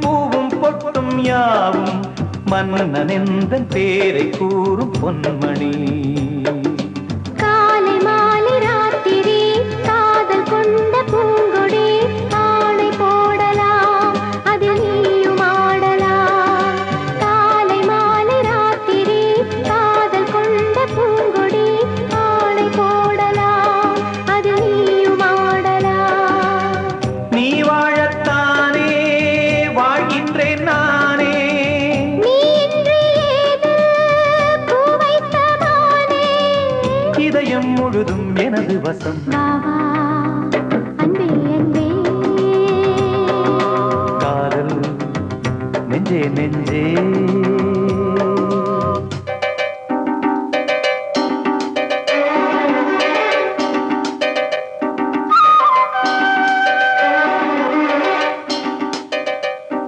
பூவும் பொட்டும் யாவும் மன்னன் எந்த பேரை கூறும் பொன்மணி. வாழ்கின்றேன் நானே. இதயம் முழுதும் எனது வசம். காதல் நெஞ்சே நெஞ்சே.